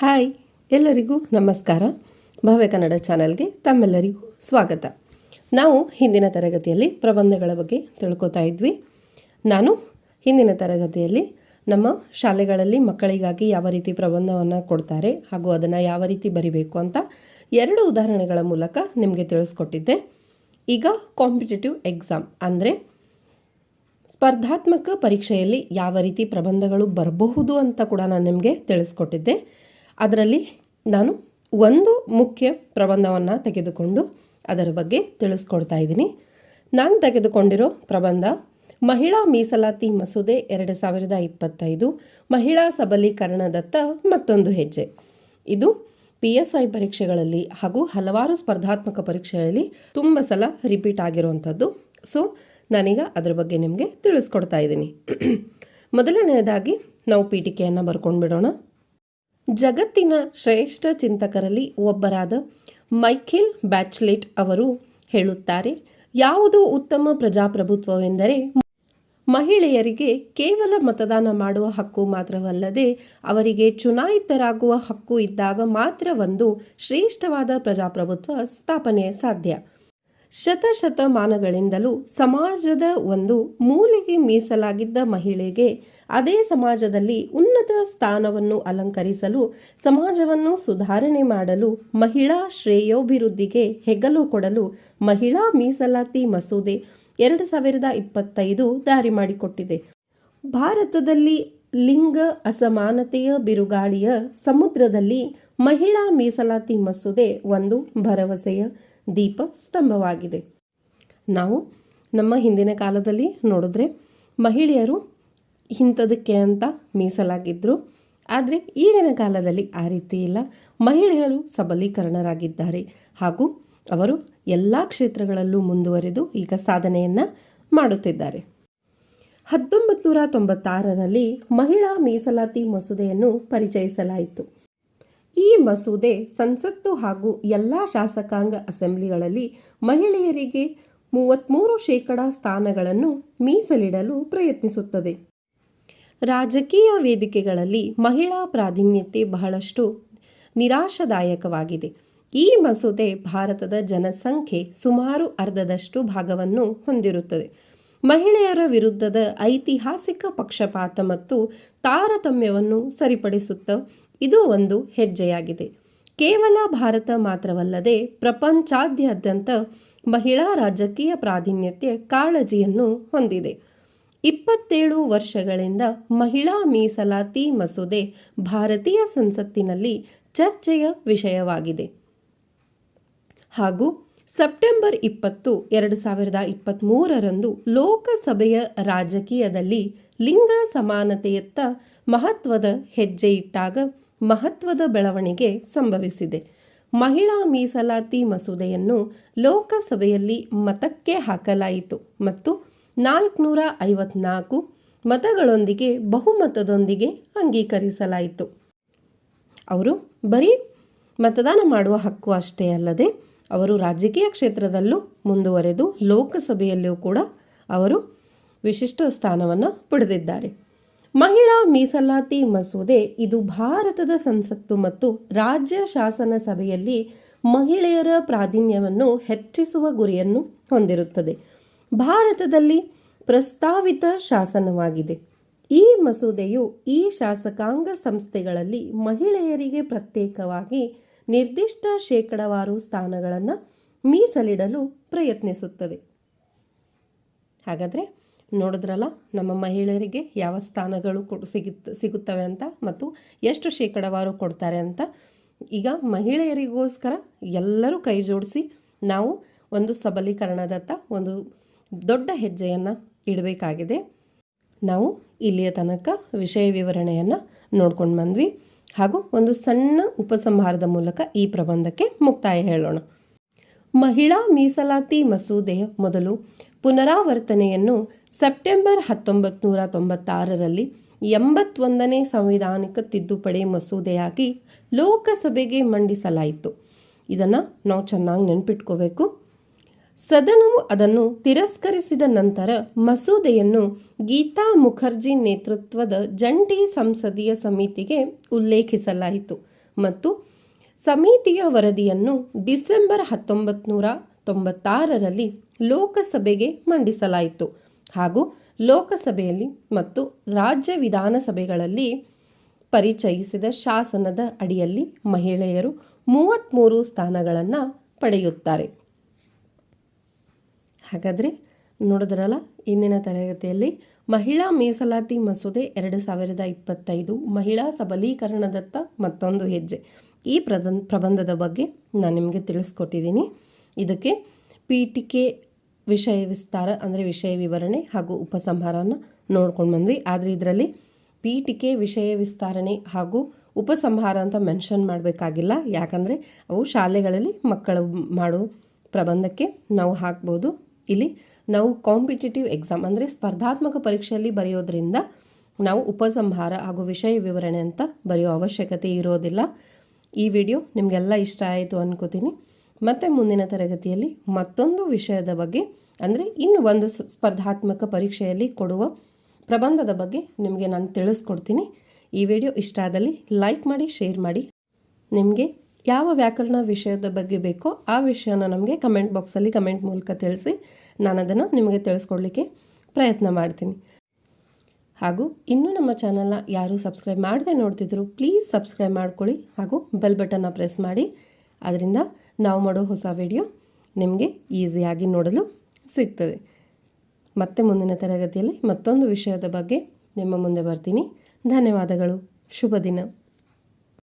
Hi, ಎಲ್ಲರಿಗೂ ನಮಸ್ಕಾರ. ಭವ್ಯ ಕನ್ನಡ ಚಾನಲ್ಗೆ ತಮ್ಮೆಲ್ಲರಿಗೂ ಸ್ವಾಗತ. ನಾವು ಹಿಂದಿನ ತರಗತಿಯಲ್ಲಿ ಪ್ರಬಂಧಗಳ ಬಗ್ಗೆ ತಿಳ್ಕೊತಾ ಇದ್ವಿ. ನಾನು ಹಿಂದಿನ ತರಗತಿಯಲ್ಲಿ ನಮ್ಮ ಶಾಲೆಗಳಲ್ಲಿ ಮಕ್ಕಳಿಗಾಗಿ ಯಾವ ರೀತಿ ಪ್ರಬಂಧವನ್ನು ಕೊಡ್ತಾರೆ ಹಾಗೂ ಅದನ್ನು ಯಾವ ರೀತಿ ಬರಿಬೇಕು ಅಂತ ಎರಡು ಉದಾಹರಣೆಗಳ ಮೂಲಕ ನಿಮಗೆ ತಿಳಿಸ್ಕೊಟ್ಟಿದ್ದೆ. ಈಗ ಕಾಂಪಿಟೇಟಿವ್ ಎಕ್ಸಾಮ್ ಅಂದರೆ ಸ್ಪರ್ಧಾತ್ಮಕ ಪರೀಕ್ಷೆಯಲ್ಲಿ ಯಾವ ರೀತಿ ಪ್ರಬಂಧಗಳು ಬರಬಹುದು ಅಂತ ಕೂಡ ನಾನು ನಿಮಗೆ ತಿಳಿಸ್ಕೊಟ್ಟಿದ್ದೆ. ಅದರಲ್ಲಿ ನಾನು ಒಂದು ಮುಖ್ಯ ಪ್ರಬಂಧವನ್ನು ತೆಗೆದುಕೊಂಡು ಅದರ ಬಗ್ಗೆ ತಿಳಿಸ್ಕೊಡ್ತಾ ಇದ್ದೀನಿ. ನಾನು ತೆಗೆದುಕೊಂಡಿರೋ ಪ್ರಬಂಧ ಮಹಿಳಾ ಮೀಸಲಾತಿ ಮಸೂದೆ ಎರಡು ಸಾವಿರದ ಇಪ್ಪತ್ತೈದು, ಮಹಿಳಾ ಸಬಲೀಕರಣದತ್ತ ಮತ್ತೊಂದು ಹೆಜ್ಜೆ. ಇದು ಪಿ ಎಸ್ ಐ ಪರೀಕ್ಷೆಗಳಲ್ಲಿ ಹಾಗೂ ಹಲವಾರು ಸ್ಪರ್ಧಾತ್ಮಕ ಪರೀಕ್ಷೆಗಳಲ್ಲಿ ತುಂಬ ಸಲ ರಿಪೀಟ್ ಆಗಿರುವಂಥದ್ದು. ಸೊ, ನಾನೀಗ ಅದರ ಬಗ್ಗೆ ನಿಮಗೆ ತಿಳಿಸ್ಕೊಡ್ತಾ ಇದ್ದೀನಿ. ಮೊದಲನೆಯದಾಗಿ ನಾವು ಪೀಠಿಕೆಯನ್ನು ಬರ್ಕೊಂಡು ಬಿಡೋಣ ಜಗತ್ತಿನ ಶ್ರೇಷ್ಠ ಚಿಂತಕರಲ್ಲಿ ಒಬ್ಬರಾದ ಮೈಖೇಲ್ ಬ್ಯಾಚ್ಲೆಟ್ ಅವರು ಹೇಳುತ್ತಾರೆ, ಯಾವುದು ಉತ್ತಮ ಪ್ರಜಾಪ್ರಭುತ್ವವೆಂದರೆ ಮಹಿಳೆಯರಿಗೆ ಕೇವಲ ಮತದಾನ ಮಾಡುವ ಹಕ್ಕು ಮಾತ್ರವಲ್ಲದೆ ಅವರಿಗೆ ಚುನಾಯಿತರಾಗುವ ಹಕ್ಕು ಇದ್ದಾಗ ಮಾತ್ರ ಒಂದು ಶ್ರೇಷ್ಠವಾದ ಪ್ರಜಾಪ್ರಭುತ್ವ ಸ್ಥಾಪನೆ ಸಾಧ್ಯ. ಶತಶತಮಾನಗಳಿಂದಲೂ ಸಮಾಜದ ಒಂದು ಮೂಲೆಗೆ ಮೀಸಲಾಗಿದ್ದ ಮಹಿಳೆಗೆ ಅದೇ ಸಮಾಜದಲ್ಲಿ ಉನ್ನತ ಸ್ಥಾನವನ್ನು ಅಲಂಕರಿಸಲು, ಸಮಾಜವನ್ನು ಸುಧಾರಣೆ ಮಾಡಲು, ಮಹಿಳಾ ಶ್ರೇಯೋಭಿವೃದ್ಧಿಗೆ ಹೆಗಲು ಕೊಡಲು ಮಹಿಳಾ ಮೀಸಲಾತಿ ಮಸೂದೆ ಎರಡು ಸಾವಿರದ ಇಪ್ಪತ್ತೈದು ದಾರಿ ಮಾಡಿಕೊಟ್ಟಿದೆ. ಭಾರತದಲ್ಲಿ ಲಿಂಗ ಅಸಮಾನತೆಯ ಬಿರುಗಾಳಿಯ ಸಮುದ್ರದಲ್ಲಿ ಮಹಿಳಾ ಮೀಸಲಾತಿ ಮಸೂದೆ ಒಂದು ಭರವಸೆಯ ದೀಪ ಸ್ತಂಭವಾಗಿದೆ. ನಾವು ನಮ್ಮ ಹಿಂದಿನ ಕಾಲದಲ್ಲಿ ನೋಡಿದ್ರೆ ಮಹಿಳೆಯರು ಇಂಥದಕ್ಕೆ ಅಂತ ಮೀಸಲಾಗಿದ್ದರು ಆದರೆ ಈಗಿನ ಕಾಲದಲ್ಲಿ ಆ ರೀತಿ ಇಲ್ಲ. ಮಹಿಳೆಯರು ಸಬಲೀಕರಣರಾಗಿದ್ದಾರೆ. ಹಾಗೂ ಅವರು ಎಲ್ಲ ಕ್ಷೇತ್ರಗಳಲ್ಲೂ ಮುಂದುವರೆದು ಈಗ ಸಾಧನೆಯನ್ನು ಮಾಡುತ್ತಿದ್ದಾರೆ. ಹತ್ತೊಂಬತ್ತು ನೂರ ತೊಂಬತ್ತಾರರಲ್ಲಿ ಮಹಿಳಾ ಮೀಸಲಾತಿ ಮಸೂದೆಯನ್ನು ಪರಿಚಯಿಸಲಾಯಿತು. ಈ ಮಸೂದೆ ಸಂಸತ್ತು ಹಾಗೂ ಎಲ್ಲ ಶಾಸಕಾಂಗ ಅಸೆಂಬ್ಲಿಗಳಲ್ಲಿ ಮಹಿಳೆಯರಿಗೆ ಮೂವತ್ತ್ಮೂರು ಶೇಕಡ ಸ್ಥಾನಗಳನ್ನು ಮೀಸಲಿಡಲು ಪ್ರಯತ್ನಿಸುತ್ತದೆ. ರಾಜಕೀಯ ವೇದಿಕೆಗಳಲ್ಲಿ ಮಹಿಳಾ ಪ್ರಾಧಾನ್ಯತೆ ಬಹಳಷ್ಟು ನಿರಾಶಾದಾಯಕವಾಗಿದೆ. ಈ ಮಸೂದೆ ಭಾರತದ ಜನಸಂಖ್ಯೆ ಸುಮಾರು ಅರ್ಧದಷ್ಟು ಭಾಗವನ್ನು ಹೊಂದಿರುತ್ತದೆ. ಮಹಿಳೆಯರ ವಿರುದ್ಧದ ಐತಿಹಾಸಿಕ ಪಕ್ಷಪಾತ ಮತ್ತು ತಾರತಮ್ಯವನ್ನು ಸರಿಪಡಿಸುತ್ತಾ ಇದು ಒಂದು ಹೆಜ್ಜೆಯಾಗಿದೆ. ಕೇವಲ ಭಾರತ ಮಾತ್ರವಲ್ಲದೆ ಪ್ರಪಂಚಾದ್ಯಂತ ಮಹಿಳಾ ರಾಜಕೀಯ ಪ್ರಾಧಾನ್ಯತೆ ಕಾಳಜಿಯನ್ನು ಹೊಂದಿದೆ. ಇಪ್ಪತ್ತೇಳು ವರ್ಷಗಳಿಂದ ಮಹಿಳಾ ಮೀಸಲಾತಿ ಮಸೂದೆ ಭಾರತೀಯ ಸಂಸತ್ತಿನಲ್ಲಿ ಚರ್ಚೆಯ ವಿಷಯವಾಗಿದೆ. ಹಾಗೂ ಸೆಪ್ಟೆಂಬರ್ ಇಪ್ಪತ್ತು, ಎರಡು ಸಾವಿರದ ಇಪ್ಪತ್ತ್ಮೂರರಂದು ಲೋಕಸಭೆಯ ರಾಜಕೀಯದಲ್ಲಿ ಲಿಂಗ ಸಮಾನತೆಯತ್ತ ಮಹತ್ವದ ಹೆಜ್ಜೆ ಇಟ್ಟಾಗ ಮಹತ್ವದ ಬೆಳವಣಿಗೆ ಸಂಭವಿಸಿದೆ. ಮಹಿಳಾ ಮೀಸಲಾತಿ ಮಸೂದೆಯನ್ನು ಲೋಕಸಭೆಯಲ್ಲಿ ಮತಕ್ಕೆ ಹಾಕಲಾಯಿತು ಮತ್ತು ನಾಲ್ಕುನೂರ ಐವತ್ನಾಲ್ಕು ಮತಗಳೊಂದಿಗೆ ಬಹುಮತದೊಂದಿಗೆ ಅಂಗೀಕರಿಸಲಾಯಿತು. ಅವರು ಬರೀ ಮತದಾನ ಮಾಡುವ ಹಕ್ಕು ಅಷ್ಟೇ ಅಲ್ಲದೆ ಅವರು ರಾಜಕೀಯ ಕ್ಷೇತ್ರದಲ್ಲೂ ಮುಂದುವರೆದು ಲೋಕಸಭೆಯಲ್ಲೂ ಕೂಡ ಅವರು ವಿಶಿಷ್ಟ ಸ್ಥಾನವನ್ನು ಪಡೆದಿದ್ದಾರೆ. ಮಹಿಳಾ ಮೀಸಲಾತಿ ಮಸೂದೆ ಇದು ಭಾರತದ ಸಂಸತ್ತು ಮತ್ತು ರಾಜ್ಯ ಶಾಸನ ಸಭೆಯಲ್ಲಿ ಮಹಿಳೆಯರ ಪ್ರಾಧೀನ್ಯವನ್ನು ಹೆಚ್ಚಿಸುವ ಗುರಿಯನ್ನು ಹೊಂದಿರುತ್ತದೆ. ಭಾರತದಲ್ಲಿ ಪ್ರಸ್ತಾವಿತ ಶಾಸನವಾಗಿದೆ. ಈ ಮಸೂದೆಯು ಈ ಶಾಸಕಾಂಗ ಸಂಸ್ಥೆಗಳಲ್ಲಿ ಮಹಿಳೆಯರಿಗೆ ಪ್ರತ್ಯೇಕವಾಗಿ ನಿರ್ದಿಷ್ಟ ಶೇಕಡವಾರು ಸ್ಥಾನಗಳನ್ನು ಮೀಸಲಿಡಲು ಪ್ರಯತ್ನಿಸುತ್ತದೆ. ಹಾಗಾದರೆ ನೋಡಿದ್ರಲ್ಲ, ನಮ್ಮ ಮಹಿಳೆಯರಿಗೆ ಯಾವ ಸ್ಥಾನಗಳು ಕೊಡು ಸಿಗುತ್ತ ಸಿಗುತ್ತವೆ ಅಂತ ಮತ್ತು ಎಷ್ಟು ಶೇಕಡವಾರು ಕೊಡ್ತಾರೆ ಅಂತ. ಈಗ ಮಹಿಳೆಯರಿಗೋಸ್ಕರ ಎಲ್ಲರೂ ಕೈ ಜೋಡಿಸಿ ನಾವು ಒಂದು ಸಬಲೀಕರಣದತ್ತ ಒಂದು ದೊಡ್ಡ ಹೆಜ್ಜೆಯನ್ನು ಇಡಬೇಕಾಗಿದೆ. ನಾವು ಇಲ್ಲಿಯ ತನಕ ವಿಷಯ ವಿವರಣೆಯನ್ನು ನೋಡ್ಕೊಂಡು ಬಂದ್ವಿ. ಹಾಗೂ ಒಂದು ಸಣ್ಣ ಉಪಸಂಹಾರದ ಮೂಲಕ ಈ ಪ್ರಬಂಧಕ್ಕೆ ಮುಕ್ತಾಯ ಹೇಳೋಣ. ಮಹಿಳಾ ಮೀಸಲಾತಿ ಮಸೂದೆ ಮೊದಲು ಪುನರಾವರ್ತನೆಯನ್ನು ಸೆಪ್ಟೆಂಬರ್ ಹತ್ತೊಂಬತ್ತು ನೂರ ತೊಂಬತ್ತಾರರಲ್ಲಿ ಎಂಬತ್ತೊಂದನೇ ಸಂವಿಧಾನಿಕ ತಿದ್ದುಪಡಿ ಮಸೂದೆಯಾಗಿ ಲೋಕಸಭೆಗೆ ಮಂಡಿಸಲಾಯಿತು. ಇದನ್ನು ನಾವು ಚೆನ್ನಾಗಿ ನೆನ್ಪಿಟ್ಕೋಬೇಕು. ಸದನವು ಅದನ್ನು ತಿರಸ್ಕರಿಸಿದ ನಂತರ ಮಸೂದೆಯನ್ನು ಗೀತಾ ಮುಖರ್ಜಿ ನೇತೃತ್ವದ ಜಂಟಿ ಸಂಸದೀಯ ಸಮಿತಿಗೆ ಉಲ್ಲೇಖಿಸಲಾಯಿತು ಮತ್ತು ಸಮಿತಿಯ ವರದಿಯನ್ನು ಡಿಸೆಂಬರ್ ಹತ್ತೊಂಬತ್ತು ನೂರ ತೊಂಬತ್ತಾರರಲ್ಲಿ ಲೋಕಸಭೆಗೆ ಮಂಡಿಸಲಾಯಿತು ಹಾಗೂ ಲೋಕಸಭೆಯಲ್ಲಿ ಮತ್ತು ರಾಜ್ಯ ವಿಧಾನಸಭೆಗಳಲ್ಲಿ ಪರಿಚಯಿಸಿದ ಶಾಸನದ ಅಡಿಯಲ್ಲಿ ಮಹಿಳೆಯರು ಮೂವತ್ತ್ಮೂರು ಸ್ಥಾನಗಳನ್ನು ಪಡೆಯುತ್ತಾರೆ. ಹಾಗಾದರೆ ನೋಡಿದ್ರಲ್ಲ, ಇಂದಿನ ತರಗತಿಯಲ್ಲಿ ಮಹಿಳಾ ಮೀಸಲಾತಿ ಮಸೂದೆ ಎರಡು ಸಾವಿರದ ಇಪ್ಪತ್ತೈದು ಮಹಿಳಾ ಸಬಲೀಕರಣದತ್ತ ಮತ್ತೊಂದು ಹೆಜ್ಜೆ. ಈ ಪ್ರಬಂಧದ ಬಗ್ಗೆ ನಾನು ನಿಮಗೆ ತಿಳಿಸ್ಕೊಟ್ಟಿದ್ದೀನಿ ಇದಕ್ಕೆ ಪೀಠಿಕೆ ವಿಷಯ ವಿಸ್ತಾರ ಅಂದರೆ ವಿಷಯ ವಿವರಣೆ ಹಾಗೂ ಉಪಸಂಹಾರವನ್ನು ನೋಡ್ಕೊಂಡು ಬಂದ್ವಿ. ಆದರೆ ಇದರಲ್ಲಿ ಪೀಠಿಕೆ ವಿಷಯ ವಿಸ್ತರಣೆ ಹಾಗೂ ಉಪಸಂಹಾರ ಅಂತ ಮೆನ್ಷನ್ ಮಾಡಬೇಕಾಗಿಲ್ಲ. ಯಾಕಂದರೆ ಅವು ಶಾಲೆಗಳಲ್ಲಿ ಮಕ್ಕಳು ಮಾಡೋ ಪ್ರಬಂಧಕ್ಕೆ ನಾವು ಹಾಕ್ಬೋದು. ನಾವು ಕಾಂಪಿಟೇಟಿವ್ ಎಕ್ಸಾಮ್ ಅಂದರೆ ಸ್ಪರ್ಧಾತ್ಮಕ ಪರೀಕ್ಷೆಯಲ್ಲಿ ಬರೆಯೋದ್ರಿಂದ ನಾವು ಉಪಸಂಹಾರ ಹಾಗೂ ವಿಷಯ ವಿವರಣೆ ಅಂತ ಬರೆಯೋ ಅವಶ್ಯಕತೆ ಇರೋದಿಲ್ಲ. ಈ ವಿಡಿಯೋ ನಿಮಗೆಲ್ಲ ಇಷ್ಟ ಆಯಿತು ಅನ್ಕೋತೀನಿ. ಮತ್ತು ಮುಂದಿನ ತರಗತಿಯಲ್ಲಿ ಮತ್ತೊಂದು ವಿಷಯದ ಬಗ್ಗೆ, ಅಂದರೆ ಇನ್ನು ಒಂದು ಸ್ಪರ್ಧಾತ್ಮಕ ಪರೀಕ್ಷೆಯಲ್ಲಿ ಕೊಡುವ ಪ್ರಬಂಧದ ಬಗ್ಗೆ ನಿಮಗೆ ನಾನು ತಿಳಿಸ್ಕೊಡ್ತೀನಿ. ಈ ವಿಡಿಯೋ ಇಷ್ಟ ಆದಲ್ಲಿ ಲೈಕ್ ಮಾಡಿ ಶೇರ್ ಮಾಡಿ. ನಿಮಗೆ ಯಾವ ವ್ಯಾಕರಣ ವಿಷಯದ ಬಗ್ಗೆ ಬೇಕೋ ಆ ವಿಷಯನ ನಮಗೆ ಕಮೆಂಟ್ ಬಾಕ್ಸಲ್ಲಿ ಕಮೆಂಟ್ ಮೂಲಕ ತಿಳಿಸಿ ನಾನು ಅದನ್ನು ನಿಮಗೆ ತಿಳಿಸ್ಕೊಡ್ಲಿಕ್ಕೆ ಪ್ರಯತ್ನ ಮಾಡ್ತೀನಿ. ಹಾಗೂ ಇನ್ನೂ ನಮ್ಮ ಚಾನಲ್ನ ಯಾರು ಸಬ್ಸ್ಕ್ರೈಬ್ ಮಾಡದೆ ನೋಡ್ತಿದ್ರು ಪ್ಲೀಸ್ ಸಬ್ಸ್ಕ್ರೈಬ್ ಮಾಡ್ಕೊಳ್ಳಿ ಹಾಗೂ ಬೆಲ್ ಬಟನ್ನ ಪ್ರೆಸ್ ಮಾಡಿ. ಅದರಿಂದ ನಾವು ಮಾಡೋ ಹೊಸ ವಿಡಿಯೋ ನಿಮಗೆ ಈಸಿಯಾಗಿ ನೋಡಲು ಸಿಗ್ತದೆ. ಮತ್ತೆ ಮುಂದಿನ ತರಗತಿಯಲ್ಲಿ ಮತ್ತೊಂದು ವಿಷಯದ ಬಗ್ಗೆ ನಿಮ್ಮ ಮುಂದೆ ಬರ್ತೀನಿ. ಧನ್ಯವಾದಗಳು. ಶುಭ ದಿನ.